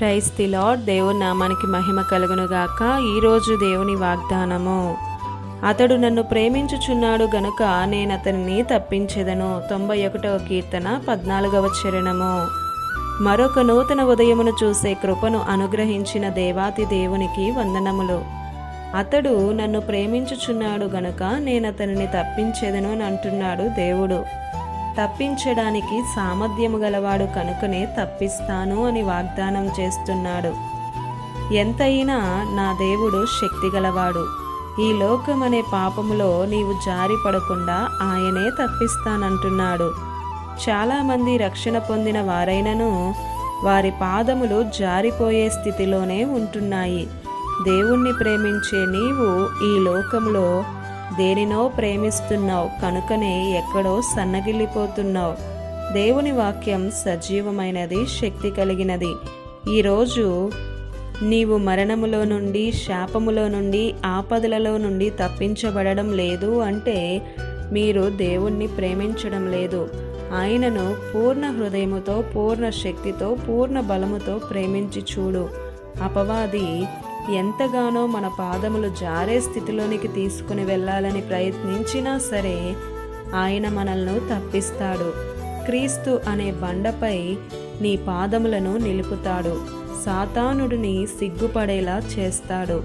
Price the lord దేవుని నామానికి మహిమ కలుగునుగాక. ఈరోజు దేవుని వాగ్దానము. అతడు నన్ను ప్రేమించుచున్నాడు గనుక నేను అతనిని తప్పించెదను. తొంభై ఒకటవ కీర్తన పద్నాలుగవ చరణము. మరొక నూతన ఉదయమును చూసే కృపను అనుగ్రహించిన దేవాతి దేవునికి వందనములు. అతడు నన్ను ప్రేమించుచున్నాడు గనుక నేను అతనిని తప్పించేదను అని అంటున్నాడు దేవుడు. తప్పించడానికి సామర్థ్యము గలవాడు కనుకనే తప్పిస్తాను అని వాగ్దానం చేస్తున్నాడు. ఎంతైనా నా దేవుడు శక్తి గలవాడు. ఈ లోకం అనే పాపములో నీవు జారి పడకుండా ఆయనే తప్పిస్తానంటున్నాడు. చాలామంది రక్షణ పొందిన వారైనను వారి పాదములు జారిపోయే స్థితిలోనే ఉంటున్నాయి. దేవుణ్ణి ప్రేమించే నీవు ఈ లోకంలో దేనినో ప్రేమిస్తున్నావు కనుకనే ఎక్కడో సన్నగిల్లిపోతున్నావు. దేవుని వాక్యం సజీవమైనది శక్తి కలిగినది. ఈరోజు నీవు మరణములో నుండి శాపములో నుండి ఆపదలలో నుండి తప్పించబడడం లేదు అంటే మీరు దేవుణ్ణి ప్రేమించడం లేదు. ఆయనను పూర్ణ హృదయముతో పూర్ణ శక్తితో పూర్ణ బలముతో ప్రేమించి చూడు. అపవాది ఎంతగానో మన పాదములు జారే స్థితిలోనికి తీసుకుని వెళ్ళాలని ప్రయత్నించినా సరే ఆయన మనల్ని తప్పిస్తాడు. క్రీస్తు అనే బండపై నీ పాదములను నిలుపుతాడు. సాతానుడిని సిగ్గుపడేలా చేస్తాడు.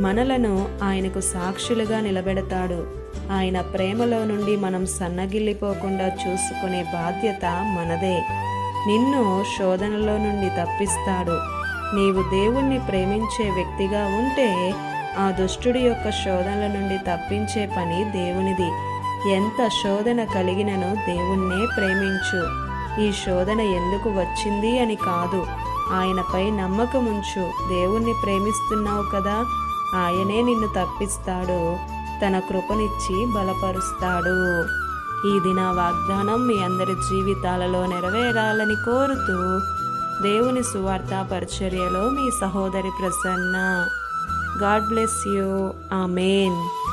మనలను ఆయనకు సాక్షులుగా నిలబెడతాడు. ఆయన ప్రేమలో నుండి మనం సన్నగిల్లిపోకుండా చూసుకునే బాధ్యత మనదే. నిన్ను శోధనలో నుండి తప్పిస్తాడు. నీవు దేవుణ్ణి ప్రేమించే వ్యక్తిగా ఉంటే ఆ దుష్టుడి యొక్క శోధనల నుండి తప్పించే పని దేవునిది. ఎంత శోధన కలిగినను దేవుణ్ణే ప్రేమించు. ఈ శోధన ఎందుకు వచ్చింది అని కాదు. ఆయనపై నమ్మకముంచు. దేవుణ్ణి ప్రేమిస్తున్నావు కదా. ఆయనే నిన్ను తప్పిస్తాడు. తన కృపనిచ్చి బలపరుస్తాడు. ఈ దిన వాగ్దానం మీ అందరి జీవితాలలో నెరవేరాలని కోరుతూ దేవుని సువార్త పరిచర్యలో మీ సహోదరి Prasanna. God bless you. Amen.